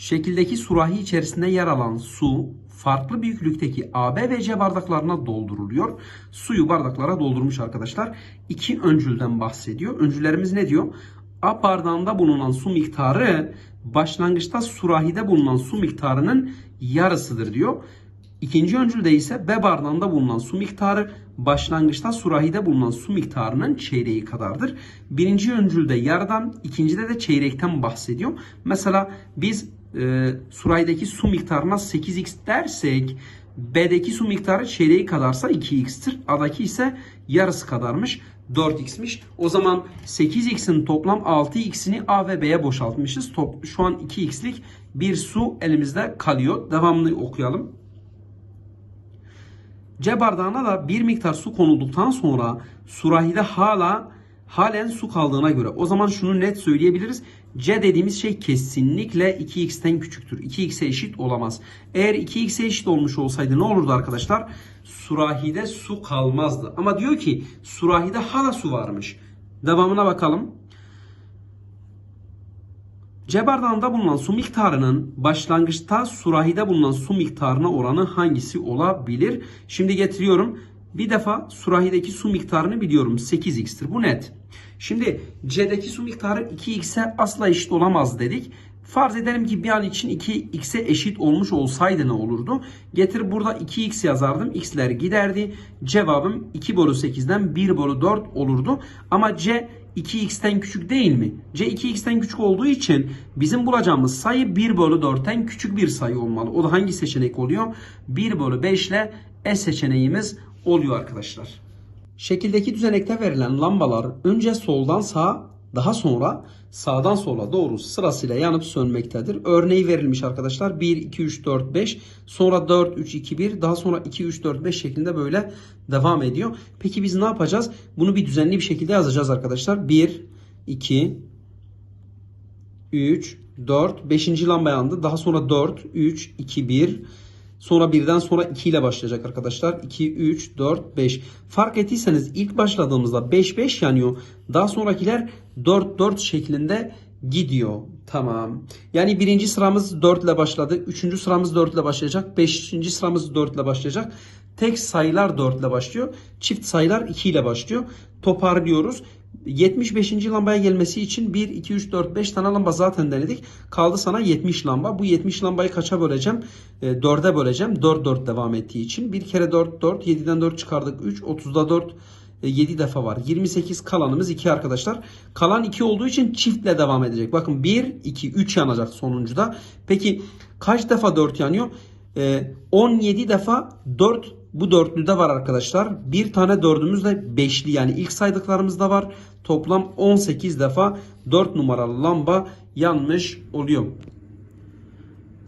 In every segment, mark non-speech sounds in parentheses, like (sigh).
Şekildeki surahi içerisinde yer alan su farklı büyüklükteki A, B ve C bardaklarına dolduruluyor. Suyu bardaklara doldurmuş arkadaşlar. İki öncülden bahsediyor. Öncüllerimiz ne diyor? A bardağında bulunan su miktarı başlangıçta surahide bulunan su miktarının yarısıdır diyor. İkinci öncülde ise B bardağında bulunan su miktarı başlangıçta surahide bulunan su miktarının çeyreği kadardır. Birinci öncülde yarıdan, ikincide de çeyrekten bahsediyor. Mesela biz e, surahideki su miktarına 8x dersek B'deki su miktarı çeyreği kadarsa 2x'tir. A'daki ise yarısı kadarmış. 4x'miş. O zaman 8x'in toplam 6x'ini A ve B'ye boşaltmışız. Top, şu an 2x'lik bir su elimizde kalıyor. Devamlı okuyalım. C bardağına da bir miktar su konulduktan sonra surahide hala halen su kaldığına göre o zaman şunu net söyleyebiliriz. C dediğimiz şey kesinlikle 2x'ten küçüktür. 2x'e eşit olamaz. Eğer 2x'e eşit olmuş olsaydı ne olurdu arkadaşlar? Surahide su kalmazdı. Ama diyor ki surahide hala su varmış. Devamına bakalım. C bardağında bulunan su miktarının başlangıçta surahide bulunan su miktarına oranı hangisi olabilir? Şimdi getiriyorum. Bir defa surahideki su miktarını biliyorum. 8x'tir. Bu net. Şimdi C'deki su miktarı 2x'e asla eşit olamaz dedik. Farz edelim ki bir an için 2x'e eşit olmuş olsaydı ne olurdu? Getir burada 2x yazardım. X'ler giderdi. Cevabım 2 bölü 8'den 1 bölü 4 olurdu. Ama C 2x'ten küçük değil mi? C 2x'ten küçük olduğu için bizim bulacağımız sayı 1 bölü 4'ten küçük bir sayı olmalı. O da hangi seçenek oluyor? 1 bölü 5 ile E seçeneğimiz oluyor arkadaşlar. Şekildeki düzenekte verilen lambalar önce soldan sağa daha sonra sağdan sola doğru sırasıyla yanıp sönmektedir. Örneği verilmiş arkadaşlar. 1, 2, 3, 4, 5. Sonra 4, 3, 2, 1. Daha sonra 2, 3, 4, 5 şeklinde böyle devam ediyor. Peki biz ne yapacağız? Bunu bir düzenli bir şekilde yazacağız arkadaşlar. 1, 2, 3, 4. 5. lamba yandı. Daha sonra 4, 3, 2, 1. Sonra birden sonra 2 ile başlayacak arkadaşlar. 2, 3, 4, 5. Fark ettiyseniz ilk başladığımızda 5, 5 yanıyor. Daha sonrakiler 4, 4 şeklinde gidiyor. Tamam. Yani birinci sıramız 4 ile başladı. Üçüncü sıramız 4 ile başlayacak. Beşinci sıramız 4 ile başlayacak. Tek sayılar 4 ile başlıyor. Çift sayılar 2 ile başlıyor. Toparlıyoruz. 75. lambaya gelmesi için 1, 2, 3, 4, 5 tane lamba zaten denedik. Kaldı sana 70 lamba. Bu 70 lambayı kaça böleceğim? E, 4'e böleceğim. 4, 4 devam ettiği için. Bir kere 4, 4. 7'den 4 çıkardık. 3. 30'da 4. 7 defa var. 28 kalanımız 2 arkadaşlar. Kalan 2 olduğu için çiftle devam edecek. Bakın 1, 2, 3 yanacak sonuncuda. Peki kaç defa 4 yanıyor? Ee, 17 defa 4 bu dörtlüde var arkadaşlar. Bir tane dördümüz de beşli yani ilk saydıklarımızda var. Toplam 18 defa 4 numaralı lamba yanmış oluyor.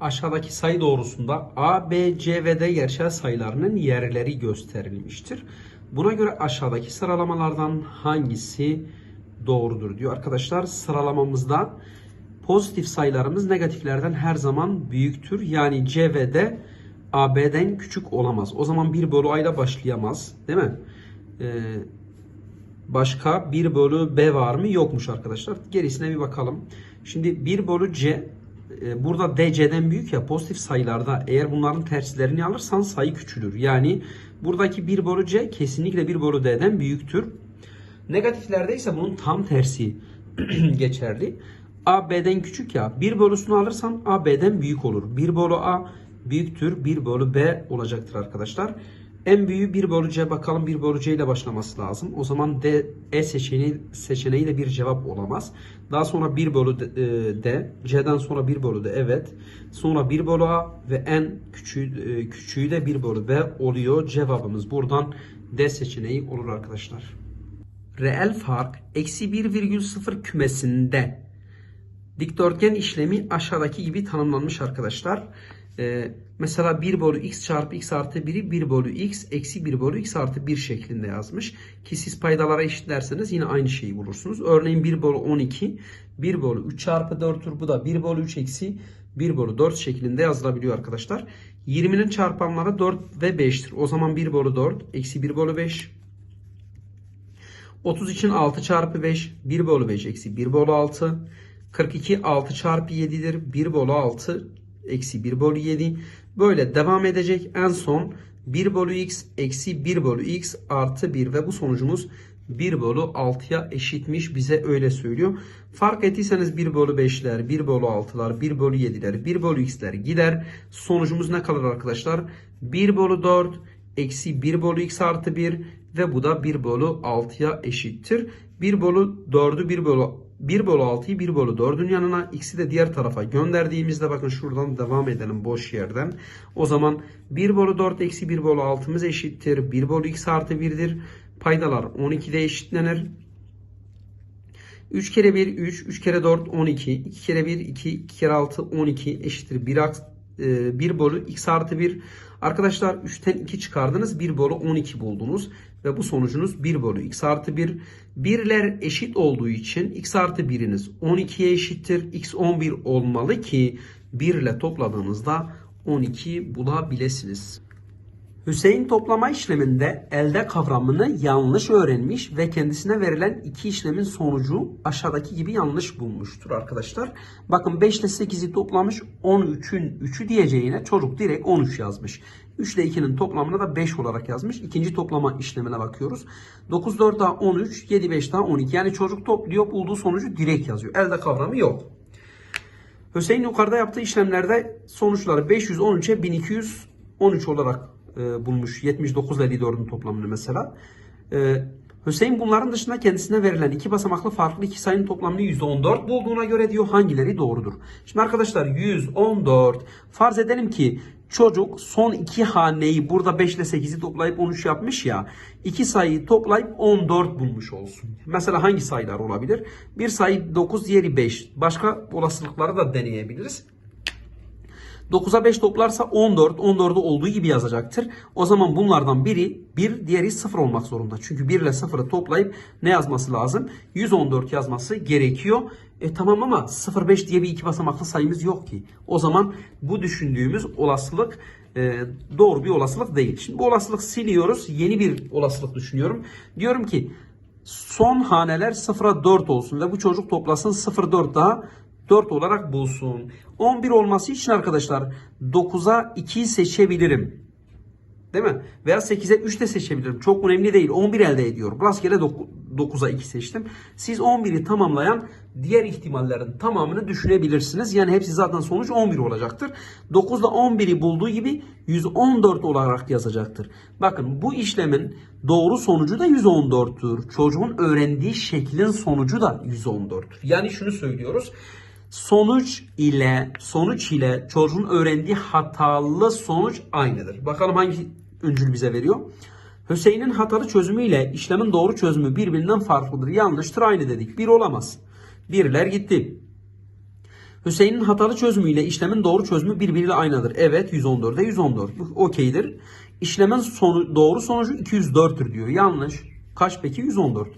Aşağıdaki sayı doğrusunda A, B, C ve D gerçel sayılarının yerleri gösterilmiştir. Buna göre aşağıdaki sıralamalardan hangisi doğrudur diyor arkadaşlar. Sıralamamızda pozitif sayılarımız negatiflerden her zaman büyüktür. Yani C ve D AB'den küçük olamaz. O zaman 1 bölü A ile başlayamaz. Değil mi? Ee, başka 1 bölü B var mı? Yokmuş arkadaşlar. Gerisine bir bakalım. Şimdi 1 bölü C e, burada D C'den büyük ya pozitif sayılarda eğer bunların terslerini alırsan sayı küçülür. Yani buradaki 1 bölü C kesinlikle 1 bölü D'den büyüktür. Negatiflerde ise bunun tam tersi (clears throat) geçerli. A B'den küçük ya. 1 bölüsünü alırsan A B'den büyük olur. 1 bölü A büyüktür 1 bölü B olacaktır arkadaşlar. En büyüğü 1 bölü C bakalım 1 bölü C ile başlaması lazım. O zaman D, E seçeneği, seçeneği de bir cevap olamaz. Daha sonra 1 bölü D, e, D, C'den sonra 1 bölü D evet. Sonra 1 bölü A ve en küçüğü, e, küçüğü de 1 bölü B oluyor. Cevabımız buradan D seçeneği olur arkadaşlar. Reel fark eksi 1,0 kümesinde dikdörtgen işlemi aşağıdaki gibi tanımlanmış arkadaşlar. Ee, mesela 1 bölü x çarpı x artı 1'i 1 bölü x eksi 1 bölü x artı 1 şeklinde yazmış. Ki siz paydalara eşitlerseniz yine aynı şeyi bulursunuz. Örneğin 1 bölü 12 1 bölü 3 çarpı 4'tür. Bu da 1 bölü 3 eksi 1 bölü 4 şeklinde yazılabiliyor arkadaşlar. 20'nin çarpanları 4 ve 5'tir. O zaman 1 bölü 4 eksi 1 bölü 5 30 için 6 çarpı 5 1 bölü 5 eksi 1 bölü 6 42 6 çarpı 7'dir. 1 bölü 6 eksi 1 bölü 7. Böyle devam edecek. En son 1 bölü x eksi 1 bölü x artı 1 ve bu sonucumuz 1 bölü 6'ya eşitmiş bize öyle söylüyor. Fark ettiyseniz 1 bölü 5'ler, 1 bölü 6'lar, 1 bölü 7'ler, 1 bölü x'ler gider. Sonucumuz ne kalır arkadaşlar? 1 bölü 4 eksi 1 bölü x artı 1 ve bu da 1 bölü 6'ya eşittir. 1 bölü 4'ü 1 bölü 1 bölü 6'yı 1 bölü 4'ün yanına x'i de diğer tarafa gönderdiğimizde bakın şuradan devam edelim boş yerden. O zaman 1 bölü 4 eksi 1 bölü 6'mız eşittir. 1 bölü x artı 1'dir. Paydalar 12'de eşitlenir. 3 kere 1 3, 3 kere 4 12, 2 kere 1 2, 2 kere 6 12 eşittir 1, 1 bölü x artı 1. Arkadaşlar 3'ten 2 çıkardınız 1 bölü 12 buldunuz. Ve bu sonucunuz 1 bölü x artı 1. Birler eşit olduğu için x artı 1'iniz 12'ye eşittir. x 11 olmalı ki 1 ile topladığınızda 12 bulabilirsiniz. Hüseyin toplama işleminde elde kavramını yanlış öğrenmiş ve kendisine verilen iki işlemin sonucu aşağıdaki gibi yanlış bulmuştur arkadaşlar. Bakın 5 ile 8'i toplamış 13'ün 3'ü diyeceğine çocuk direkt 13 yazmış. 3 ile 2'nin toplamını da 5 olarak yazmış. İkinci toplama işlemine bakıyoruz. 9 4 daha 13, 7 5 daha 12. Yani çocuk topluyor bulduğu sonucu direkt yazıyor. Elde kavramı yok. Hüseyin yukarıda yaptığı işlemlerde sonuçları 513'e 1213 olarak e, bulmuş. 79 ile 54'ün toplamını mesela. E, Hüseyin bunların dışında kendisine verilen iki basamaklı farklı iki sayının toplamını 114 bulduğuna göre diyor hangileri doğrudur? Şimdi arkadaşlar 114 farz edelim ki çocuk son iki haneyi burada 5 ile 8'i toplayıp 13 yapmış ya iki sayıyı toplayıp 14 bulmuş olsun. Mesela hangi sayılar olabilir? Bir sayı 9 diğeri 5. Başka olasılıkları da deneyebiliriz. 9'a 5 toplarsa 14. 14'ü olduğu gibi yazacaktır. O zaman bunlardan biri 1, diğeri 0 olmak zorunda. Çünkü 1 ile 0'ı toplayıp ne yazması lazım? 114 yazması gerekiyor. E tamam ama 0,5 diye bir iki basamaklı sayımız yok ki. O zaman bu düşündüğümüz olasılık e, doğru bir olasılık değil. Şimdi bu olasılık siliyoruz. Yeni bir olasılık düşünüyorum. Diyorum ki son haneler 0'a 4 olsun ve bu çocuk toplasın 0,4 daha 4 olarak bulsun. 11 olması için arkadaşlar 9'a 2'yi seçebilirim. Değil mi? Veya 8'e 3 de seçebilirim. Çok önemli değil. 11 elde ediyorum. Rastgele 9'a 2 seçtim. Siz 11'i tamamlayan diğer ihtimallerin tamamını düşünebilirsiniz. Yani hepsi zaten sonuç 11 olacaktır. 9 ile 11'i bulduğu gibi 114 olarak yazacaktır. Bakın bu işlemin doğru sonucu da 114'tür. Çocuğun öğrendiği şeklin sonucu da 114'tür. Yani şunu söylüyoruz sonuç ile sonuç ile çocuğun öğrendiği hatalı sonuç aynıdır. Bakalım hangi öncül bize veriyor? Hüseyin'in hatalı çözümü ile işlemin doğru çözümü birbirinden farklıdır. Yanlıştır aynı dedik. Bir olamaz. Birler gitti. Hüseyin'in hatalı çözümü ile işlemin doğru çözümü birbiriyle aynıdır. Evet 114'e 114. Bu okeydir. İşlemin sonu, doğru sonucu 204'tür diyor. Yanlış. Kaç peki? 114.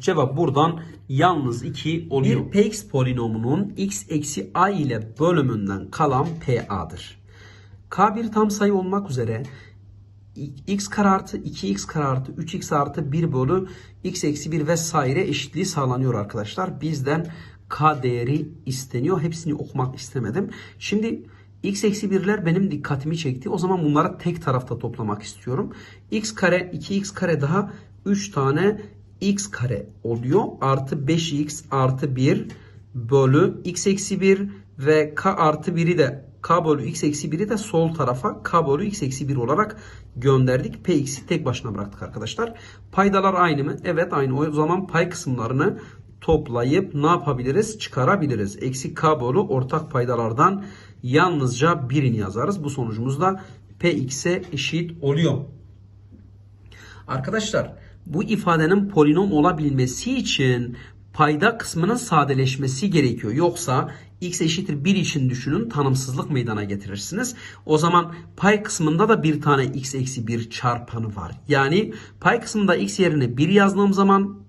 Cevap buradan yalnız 2 oluyor. Bir px polinomunun x eksi a ile bölümünden kalan pa'dır. K bir tam sayı olmak üzere x kare artı 2x kare artı 3x artı 1 bölü x eksi 1 vesaire eşitliği sağlanıyor arkadaşlar. Bizden k değeri isteniyor. Hepsini okumak istemedim. Şimdi x eksi 1'ler benim dikkatimi çekti. O zaman bunları tek tarafta toplamak istiyorum. x kare 2x kare daha 3 tane x kare oluyor. Artı 5x artı 1 bölü x eksi 1 ve k artı 1'i de k bölü x eksi 1'i de sol tarafa k bölü x eksi 1 olarak gönderdik. px'i tek başına bıraktık arkadaşlar. Paydalar aynı mı? Evet aynı. O zaman pay kısımlarını toplayıp ne yapabiliriz? Çıkarabiliriz. Eksi k bölü ortak paydalardan yalnızca birini yazarız. Bu sonucumuz da px'e eşit oluyor. Arkadaşlar bu ifadenin polinom olabilmesi için payda kısmının sadeleşmesi gerekiyor. Yoksa x eşittir 1 için düşünün tanımsızlık meydana getirirsiniz. O zaman pay kısmında da bir tane x eksi 1 çarpanı var. Yani pay kısmında x yerine 1 yazdığım zaman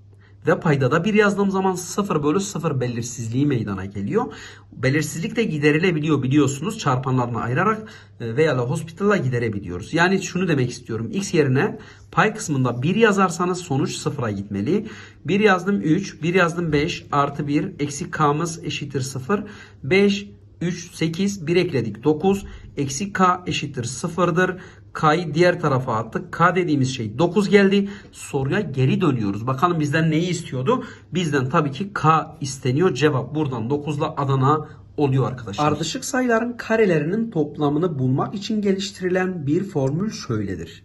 Ve payda da 1 yazdığım zaman 0 bölü 0 belirsizliği meydana geliyor. Belirsizlik de giderilebiliyor biliyorsunuz. Çarpanlarını ayırarak e, veya la hospital'la giderebiliyoruz. Yani şunu demek istiyorum. X yerine pay kısmında 1 yazarsanız sonuç 0'a gitmeli. 1 yazdım 3, 1 yazdım 5, artı 1, eksi k'mız eşittir 0. 5, 3, 8, 1 ekledik 9. Eksi k eşittir 0'dır. K'yı diğer tarafa attık. K dediğimiz şey 9 geldi. Soruya geri dönüyoruz. Bakalım bizden neyi istiyordu? Bizden tabii ki K isteniyor. Cevap buradan 9 ile Adana oluyor arkadaşlar. Ardışık sayıların karelerinin toplamını bulmak için geliştirilen bir formül şöyledir.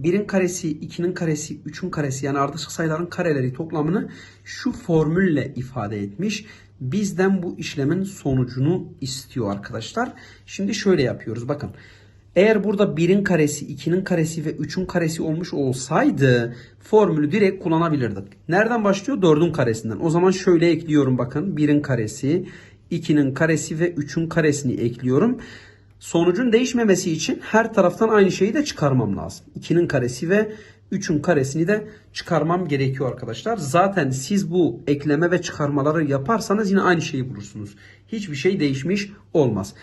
1'in karesi, 2'nin karesi, 3'ün karesi yani ardışık sayıların kareleri toplamını şu formülle ifade etmiş. Bizden bu işlemin sonucunu istiyor arkadaşlar. Şimdi şöyle yapıyoruz bakın. Eğer burada 1'in karesi, 2'nin karesi ve 3'ün karesi olmuş olsaydı formülü direkt kullanabilirdik. Nereden başlıyor? 4'ün karesinden. O zaman şöyle ekliyorum bakın. 1'in karesi, 2'nin karesi ve 3'ün karesini ekliyorum. Sonucun değişmemesi için her taraftan aynı şeyi de çıkarmam lazım. 2'nin karesi ve 3'ün karesini de çıkarmam gerekiyor arkadaşlar. Zaten siz bu ekleme ve çıkarmaları yaparsanız yine aynı şeyi bulursunuz. Hiçbir şey değişmiş olmaz.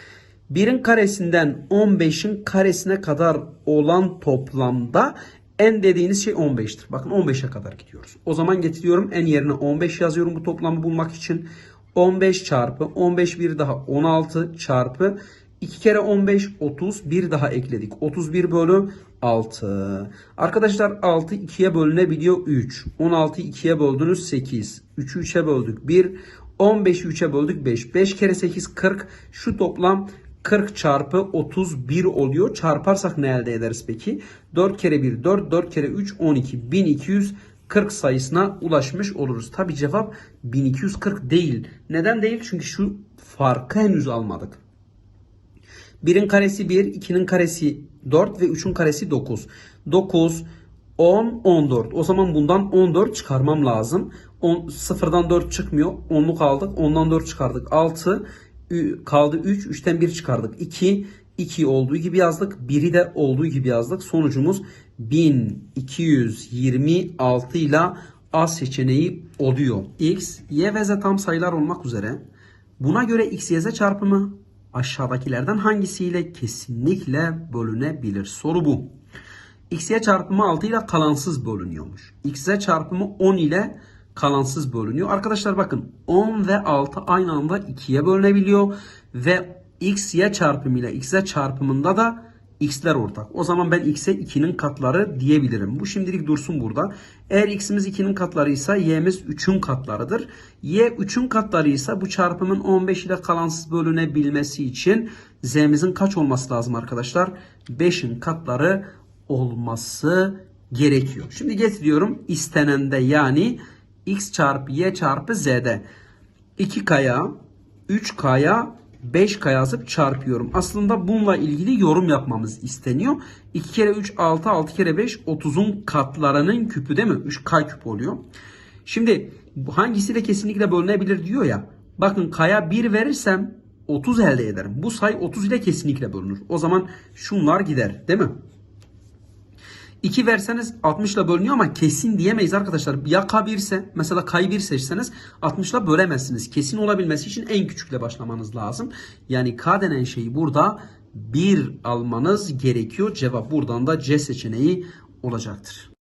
1'in karesinden 15'in karesine kadar olan toplamda n dediğiniz şey 15'tir. Bakın 15'e kadar gidiyoruz. O zaman getiriyorum n yerine 15 yazıyorum bu toplamı bulmak için. 15 çarpı 15 bir daha 16 çarpı 2 kere 15 30 bir daha ekledik. 31 bölü 6. Arkadaşlar 6 2'ye bölünebiliyor 3. 16'yı 2'ye böldünüz 8. 3'ü 3'e böldük 1. 15'i 3'e böldük 5. 5 kere 8 40. Şu toplam 40 çarpı 31 oluyor. Çarparsak ne elde ederiz peki? 4 kere 1 4, 4 kere 3 12. 1240 sayısına ulaşmış oluruz. Tabi cevap 1240 değil. Neden değil? Çünkü şu farkı henüz almadık. 1'in karesi 1, 2'nin karesi 4 ve 3'ün karesi 9. 9, 10, 14. O zaman bundan 14 çıkarmam lazım. 10, sıfırdan 4 çıkmıyor. 10'luk aldık. Ondan 4 çıkardık. 6 ü- kaldı 3. 3'ten 1 çıkardık. 2. 2 olduğu gibi yazdık. 1'i de olduğu gibi yazdık. Sonucumuz 1226 ile A seçeneği oluyor. X, Y ve Z tam sayılar olmak üzere. Buna göre X, Y, Z çarpımı aşağıdakilerden hangisiyle kesinlikle bölünebilir? Soru bu. X, Y çarpımı 6 ile kalansız bölünüyormuş. X, Z çarpımı 10 ile kalansız bölünüyor. Arkadaşlar bakın 10 ve 6 aynı anda 2'ye bölünebiliyor. Ve X, Y çarpımıyla X, Z çarpımında da x'ler ortak. O zaman ben x'e 2'nin katları diyebilirim. Bu şimdilik dursun burada. Eğer x'imiz 2'nin katlarıysa y'miz 3'ün katlarıdır. y 3'ün katlarıysa bu çarpımın 15 ile kalansız bölünebilmesi için z'mizin kaç olması lazım arkadaşlar? 5'in katları olması gerekiyor. Şimdi getiriyorum istenende yani x çarpı y çarpı z'de 2k'ya 3k'ya 5k yazıp çarpıyorum. Aslında bununla ilgili yorum yapmamız isteniyor. 2 kere 3 6 6 kere 5 30'un katlarının küpü değil mi? 3k küp oluyor. Şimdi hangisiyle kesinlikle bölünebilir diyor ya. Bakın k'ya 1 verirsem 30 elde ederim. Bu sayı 30 ile kesinlikle bölünür. O zaman şunlar gider değil mi? 2 verseniz 60 ile bölünüyor ama kesin diyemeyiz arkadaşlar. Ya K1 ise mesela K'yı 1 seçseniz 60 ile bölemezsiniz. Kesin olabilmesi için en küçükle başlamanız lazım. Yani K denen şeyi burada 1 almanız gerekiyor. Cevap buradan da C seçeneği olacaktır.